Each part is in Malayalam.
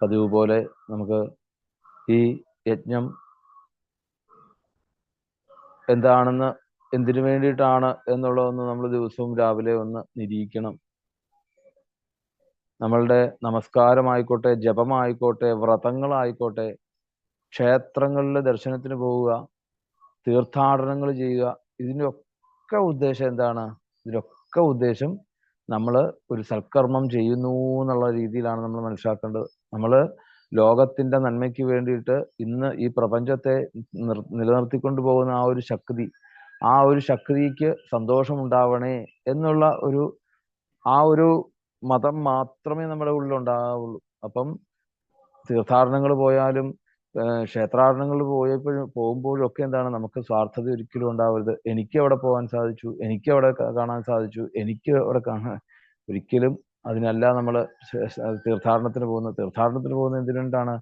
പതിവ് പോലെ നമുക്ക് ഈ യജ്ഞം എന്താണെന്ന് എന്തിനു വേണ്ടിയിട്ടാണ് എന്നുള്ളതൊന്ന് നമ്മൾ ദിവസവും രാവിലെ ഒന്ന് നിരീക്ഷണം. നമ്മളുടെ നമസ്കാരമായിക്കോട്ടെ ജപമായിക്കോട്ടെ വ്രതങ്ങളായിക്കോട്ടെ ക്ഷേത്രങ്ങളിൽ ദർശനത്തിന് പോവുക തീർത്ഥാടനങ്ങൾ ചെയ്യുക ഇതിന്റെ ഇതിന്റെയൊക്കെ ഉദ്ദേശം എന്താണ്? ഇതിലൊക്കെ ഉദ്ദേശം നമ്മൾ ഒരു സൽക്കർമ്മം ചെയ്യുന്നു എന്നുള്ള രീതിയിലാണ് നമ്മൾ മനസ്സിലാക്കേണ്ടത്. നമ്മൾ ലോകത്തിന്റെ നന്മയ്ക്ക് വേണ്ടിയിട്ട് ഇന്ന് ഈ പ്രപഞ്ചത്തെ നിർ നിലനിർത്തിക്കൊണ്ടു പോകുന്ന ആ ഒരു ശക്തി ആ ഒരു ശക്തിക്ക് സന്തോഷമുണ്ടാവണേ എന്നുള്ള ഒരു ആ ഒരു മതം മാത്രമേ നമ്മുടെ ഉള്ളിൽ ഉണ്ടാവുള്ളൂ അപ്പം തീർത്ഥാടനങ്ങൾ പോയാലും ക്ഷേത്രാടനങ്ങളിൽ പോയപ്പോഴും പോകുമ്പോഴൊക്കെ എന്താണ് നമുക്ക് സ്വാർത്ഥത ഒരിക്കലും ഉണ്ടാവരുത്. എനിക്ക് അവിടെ പോകാൻ സാധിച്ചു എനിക്ക് അവിടെ കാണാൻ സാധിച്ചു എനിക്ക് അവിടെ കാണാൻ ഒരിക്കലും അതിനല്ല നമ്മൾ തീർത്ഥാടനത്തിന് പോകുന്നത്. തീർത്ഥാടനത്തിന് പോകുന്നത് എന്തിനാണ്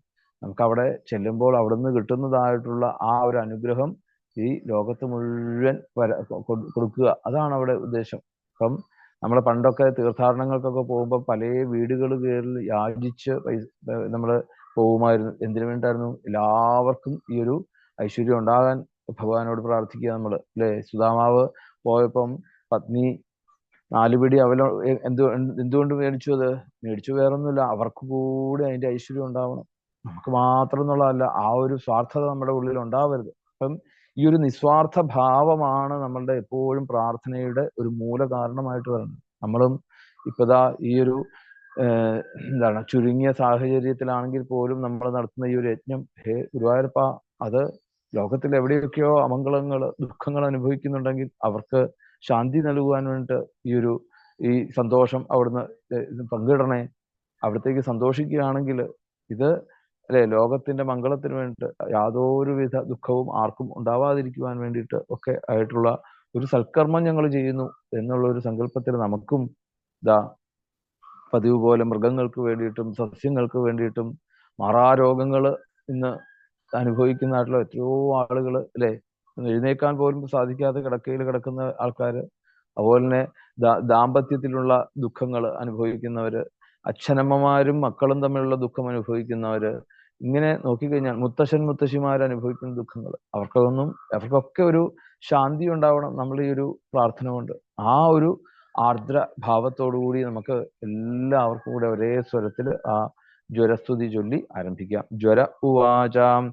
നമുക്ക് അവിടെ ചെല്ലുമ്പോൾ അവിടുന്ന് കിട്ടുന്നതായിട്ടുള്ള ആ ഒരു അനുഗ്രഹം ഈ ലോകത്ത് മുഴുവൻ കൊടുക്കുക. അതാണ് അവിടെ ഉദ്ദേശം. അപ്പം നമ്മൾ പണ്ടൊക്കെ തീർത്ഥാടനങ്ങൾക്കൊക്കെ പോകുമ്പോൾ പല വീടുകൾ കയറി യാചിച്ച് നമ്മൾ പോകുമായിരുന്നു എന്തിനു വേണ്ടിയിട്ടായിരുന്നു? എല്ലാവർക്കും ഈ ഒരു ഐശ്വര്യം ഉണ്ടാകാൻ ഭഗവാനോട് പ്രാർത്ഥിക്കുക നമ്മൾ അല്ലേ? സുധാമാവ് പോയപ്പം പത്നി നാലുപിടി അവല എന്ത് എന്തുകൊണ്ട് മേടിച്ചു അത്? മേടിച്ചു വേറൊന്നുമില്ല. അവർക്ക് കൂടി അതിന്റെ ഐശ്വര്യം ഉണ്ടാവണം. നമുക്ക് മാത്രം എന്നുള്ളതല്ല ആ ഒരു സ്വാർത്ഥത നമ്മുടെ ഉള്ളിൽ ഉണ്ടാവരുത്. അപ്പം ഈ ഒരു നിസ്വാർത്ഥ ഭാവമാണ് നമ്മളുടെ എപ്പോഴും പ്രാർത്ഥനയുടെ ഒരു മൂല കാരണമായിട്ട് വരുന്നത്. നമ്മളും ഇപ്പതാ ഈ ഒരു എന്താണ് ചുരുങ്ങിയ സാഹചര്യത്തിലാണെങ്കിൽ പോലും നമ്മൾ നടത്തുന്ന ഈ ഒരു യജ്ഞം ഹേ ഗുരുവായൂരപ്പ അത് ലോകത്തിൽ എവിടെയൊക്കെയോ അമംഗളങ്ങൾ ദുഃഖങ്ങൾ അനുഭവിക്കുന്നുണ്ടെങ്കിൽ അവർക്ക് ശാന്തി നൽകുവാൻ വേണ്ടിയിട്ട് ഈ ഒരു ഈ സന്തോഷം അവിടുന്ന് പങ്കിടണേ. അവിടത്തേക്ക് സന്തോഷിക്കുകയാണെങ്കിൽ ഇത് അല്ലെ ലോകത്തിന്റെ മംഗളത്തിന് വേണ്ടിയിട്ട് യാതൊരുവിധ ദുഃഖവും ആർക്കും ഉണ്ടാവാതിരിക്കുവാൻ വേണ്ടിയിട്ട് ഒക്കെ ആയിട്ടുള്ള ഒരു സൽക്കർമ്മം ഞങ്ങൾ ചെയ്യുന്നു എന്നുള്ള ഒരു സങ്കല്പത്തിൽ നമുക്കും ഇതാ പതിവ് പോലെ മൃഗങ്ങൾക്ക് വേണ്ടിയിട്ടും സസ്യങ്ങൾക്ക് വേണ്ടിയിട്ടും മാറാരോഗങ്ങൾ ഇന്ന് അനുഭവിക്കുന്നതായിട്ടുള്ള എത്രയോ ആളുകൾ അല്ലെ? എഴുന്നേക്കാൻ പോലും സാധിക്കാതെ കിടക്കയിൽ കിടക്കുന്ന ആൾക്കാർ അതുപോലെ തന്നെ ദാമ്പത്യത്തിലുള്ള ദുഃഖങ്ങൾ അനുഭവിക്കുന്നവര് അച്ഛനമ്മമാരും മക്കളും തമ്മിലുള്ള ദുഃഖം അനുഭവിക്കുന്നവര് ഇങ്ങനെ നോക്കിക്കഴിഞ്ഞാൽ മുത്തശ്ശൻ മുത്തശ്ശിമാർ അനുഭവിക്കുന്ന ദുഃഖങ്ങൾ അവർക്കതൊന്നും അവർക്കൊക്കെ ഒരു ശാന്തി ഉണ്ടാവണം നമ്മൾ ഈ ഒരു പ്രാർത്ഥന കൊണ്ട്. ആ ഒരു ആർദ്ര ഭാവത്തോടുകൂടി നമുക്ക് എല്ലാവർക്കും കൂടെ ഒരേ സ്വരത്തിൽ ആ ജ്വരസ്തുതി ചൊല്ലി ആരംഭിക്കാം. ജ്വര ഉവാചാം.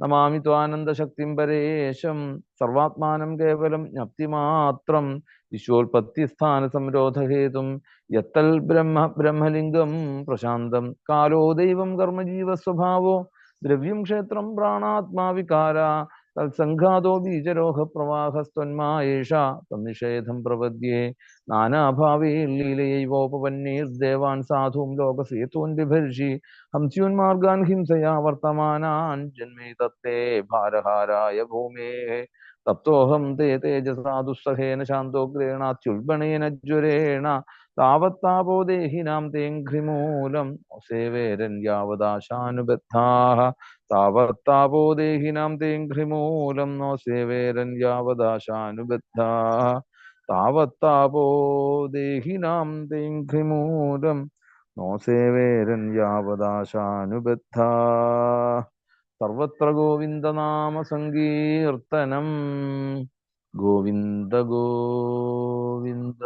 നമാമി ത്വാനന്ദശക്തിം പരേശം. സർവാത്മാനം കേവലം ജ്ഞപ്തിമാത്രം. വിശ്വോൽപത്തി സ്ഥാന സംരോധഹേതും യത്തൽ ബ്രഹ്മ ബ്രഹ്മലിംഗം പ്രശാന്തം. കാലോ ദൈവം കർമ്മജീവ സ്വഭാവോ ദ്രവ്യം ക്ഷേത്രം പ്രാണാത്മാ വികാര തത്സംഘാതോ ബീജരോഹ പ്രവാഹസ്ത്വന്മായേഷ തന്നിഷേധം പ്രപദ്യേ. നാനാഭാവേ ലീലയൈവോപവന്നീർദേവാൻ സാധൂം ലോകസേതൂൻ ബിഭർഷി ഹംസ്യൂന്മാർഗാൻ ഹിംസയാ വർത്തമാനാൻ ജന്മേ തത്തേ ഭാരഹാരായ ഭൂമേ. തത്വോഹം തേ തേജസാ ദുസ്സഹേന ശാന്തോഗ്രേണാത്യുൽബണേന ജ്വരേണ താവത്താപോ ദേഹിനാം തേഘ്രിമൂലം സേവേരൻ യാവദാശാനുബദ്ധാഃ താവത്താപോ ദേഹിനാം തേഘ്രിമൂലം നോ സേവേരൻ യാവദാശാനുബദ്ധ താവത്താപോ ദേഹിനാം തേഘ്രിമൂലം നോ സേവേരൻ യാവദാശാനുബദ്ധ സർവത്ര ഗോവിന്ദനാമ സങ്കീർത്തനം ഗോവിന്ദ ഗോവിന്ദ